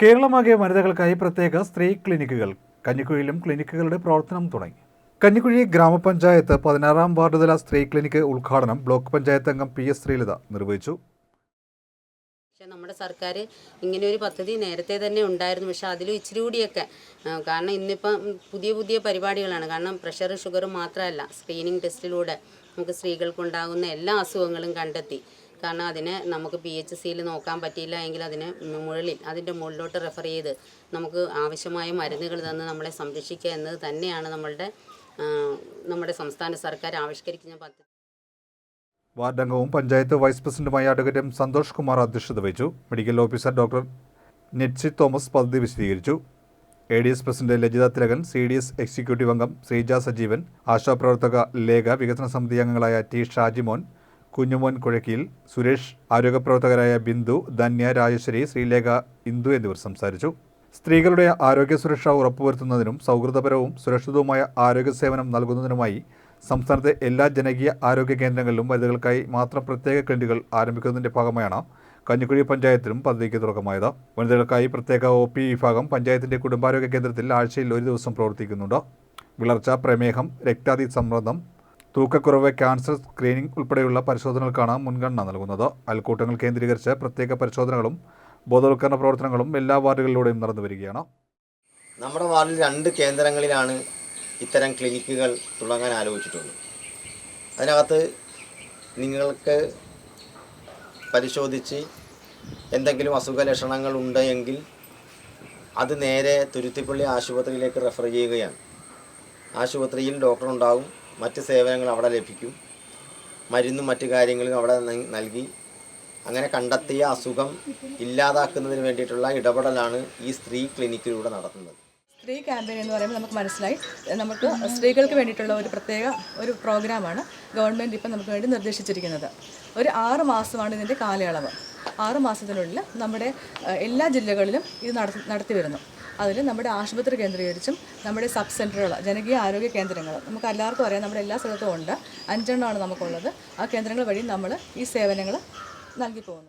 കേരളമാകെ വനിതകൾക്കായി പ്രത്യേക സ്ത്രീ ക്ലിനിക്കുകൾ. കഞ്ഞിക്കുഴിയിലും ക്ലിനിക്കുകളുടെ പ്രവർത്തനം തുടങ്ങി. കഞ്ഞിക്കുഴി ഗ്രാമപഞ്ചായത്ത് പതിനാറാം വാർഡുതല സ്ത്രീ ക്ലിനിക്ക് ഉദ്ഘാടനം ബ്ലോക്ക് പഞ്ചായത്ത് അംഗം പി എസ് ശ്രീലത നിർവഹിച്ചു. പക്ഷെ നമ്മുടെ സർക്കാർ ഇങ്ങനെ ഒരു പദ്ധതി നേരത്തെ തന്നെ ഉണ്ടായിരുന്നു. പക്ഷെ അതിലും ഇച്ചിരി കൂടിയൊക്കെ. കാരണം ഇന്നിപ്പം പുതിയ പുതിയ പരിപാടികളാണ്. കാരണം പ്രഷർ ഷുഗർ മാത്രമല്ല സ്ക്രീനിങ് ടെസ്റ്റിലൂടെ നമുക്ക് സ്ത്രീകൾക്കുണ്ടാകുന്ന എല്ലാ അസുഖങ്ങളും കണ്ടെത്തി. കാരണം അതിനെ നമുക്ക് പി എച്ച് സിയിൽ നോക്കാൻ പറ്റിയില്ല എങ്കിൽ അതിനെ മുകളിൽ അതിന്റെ മുകളിലോട്ട് റെഫർ ചെയ്ത് നമുക്ക് ആവശ്യമായ മരുന്നുകൾ തന്ന് നമ്മളെ സംരക്ഷിക്കുക എന്നത് തന്നെയാണ് നമ്മളുടെ നമ്മുടെ സംസ്ഥാന സർക്കാർ ആവിഷ്കരിക്കുന്ന പദ്ധതി. വാർഡ് അംഗവും പഞ്ചായത്ത് വൈസ് പ്രസിഡന്റുമായ അഡ്വക്കേറ്റ് എം സന്തോഷ് കുമാർ അധ്യക്ഷത വഹിച്ചു. Medical officer doctor Netsy Thomas പദ്ധതി വിശദീകരിച്ചു. A D S president Lajitha Thilakan C D S executive അംഗം ശ്രീജ സജീവൻ ആശാപ്രവർത്തക ലേഖ വികസന സമിതി അംഗങ്ങളായ ടി ഷാജിമോൻ കുഞ്ഞുമോൻ കുഴക്കിയിൽ സുരേഷ് ആരോഗ്യപ്രവർത്തകരായ ബിന്ദു ധന്യ രാജശ്രീ ശ്രീലേഖ ഇന്ദു എന്നിവർ സംസാരിച്ചു. സ്ത്രീകളുടെ ആരോഗ്യ സുരക്ഷ ഉറപ്പുവരുത്തുന്നതിനും സൗഹൃദപരവും സുരക്ഷിതവുമായ ആരോഗ്യ സേവനം നൽകുന്നതിനുമായി സംസ്ഥാനത്തെ എല്ലാ ജനകീയ ആരോഗ്യ കേന്ദ്രങ്ങളിലും വനിതകൾക്കായി മാത്രം പ്രത്യേക ക്ലിനിക്കുകൾ ആരംഭിക്കുന്നതിന്റെ ഭാഗമായാണ് കഞ്ഞിക്കുഴി പഞ്ചായത്തിലും പദ്ധതിക്ക് തുടക്കമായത്. വനിതകൾക്കായി പ്രത്യേക ഒ പി വിഭാഗം പഞ്ചായത്തിന്റെ കുടുംബാരോഗ്യ കേന്ദ്രത്തിൽ ആഴ്ചയിൽ ഒരു ദിവസം പ്രവർത്തിക്കുന്നുണ്ട്. വിളർച്ച പ്രമേഹം രക്താതി സമ്മർദ്ദം തൂക്കക്കുറവ് ക്യാൻസർ സ്ക്രീനിംഗ് ഉൾപ്പെടെയുള്ള പരിശോധനകൾക്കാണ് മുൻഗണന നൽകുന്നത്. അയൽക്കൂട്ടങ്ങൾ കേന്ദ്രീകരിച്ച് പ്രത്യേക പരിശോധനകളും ബോധവൽക്കരണ പ്രവർത്തനങ്ങളും എല്ലാ വാർഡുകളിലൂടെയും നടന്നു വരികയാണ്. നമ്മുടെ വാർഡിൽ രണ്ട് കേന്ദ്രങ്ങളിലാണ് ഇത്തരം ക്ലിനിക്കുകൾ തുടങ്ങാൻ ആലോചിച്ചിട്ടുള്ളത്. അതിനകത്ത് നിങ്ങൾക്ക് പരിശോധിച്ച് എന്തെങ്കിലും അസുഖ ലക്ഷണങ്ങൾ ഉണ്ടെങ്കിൽ അത് നേരെ തുരുത്തിപ്പള്ളി ആശുപത്രിയിലേക്ക് റെഫർ ചെയ്യുകയാണ്. ആശുപത്രിയിൽ ഡോക്ടർ ഉണ്ടാവും. മറ്റ് സേവനങ്ങൾ അവിടെ ലഭിക്കും. മരുന്നും മറ്റു കാര്യങ്ങളും അവിടെ നൽകി. അങ്ങനെ കണ്ടെത്തിയ അസുഖം ഇല്ലാതാക്കുന്നതിന് വേണ്ടിയിട്ടുള്ള ഇടപെടലാണ് ഈ സ്ത്രീ ക്ലിനിക്കിലൂടെ നടത്തുന്നത്. സ്ത്രീ ക്യാമ്പയിൻ എന്ന് പറയുമ്പോൾ നമുക്ക് മനസ്സിലായി. നമുക്ക് സ്ത്രീകൾക്ക് വേണ്ടിയിട്ടുള്ള ഒരു പ്രത്യേക ഒരു പ്രോഗ്രാമാണ് ഗവൺമെന്റ് ഇപ്പം നമുക്ക് വേണ്ടി നിർദ്ദേശിച്ചിരിക്കുന്നത്. ഒരു ആറ് മാസമാണ് ഇതിന്റെ കാലയളവ്. ആറ് മാസത്തിനുള്ളിൽ നമ്മുടെ എല്ലാ ജില്ലകളിലും ഇത് നടത്തി നടത്തി വരുന്നു. അതിൽ നമ്മുടെ ആശുപത്രി കേന്ദ്രീകരിച്ചും നമ്മുടെ സബ് സെന്ററുകൾ ജനകീയ ആരോഗ്യ കേന്ദ്രങ്ങൾ നമുക്ക് എല്ലാവർക്കും അറിയാം നമ്മുടെ എല്ലാ സ്ഥലത്തും ഉണ്ട്. അഞ്ചെണ്ണമാണ് നമുക്കുള്ളത്. ആ കേന്ദ്രങ്ങൾ വഴി നമ്മൾ ഈ സേവനങ്ങൾ നൽകി പോകുന്നു.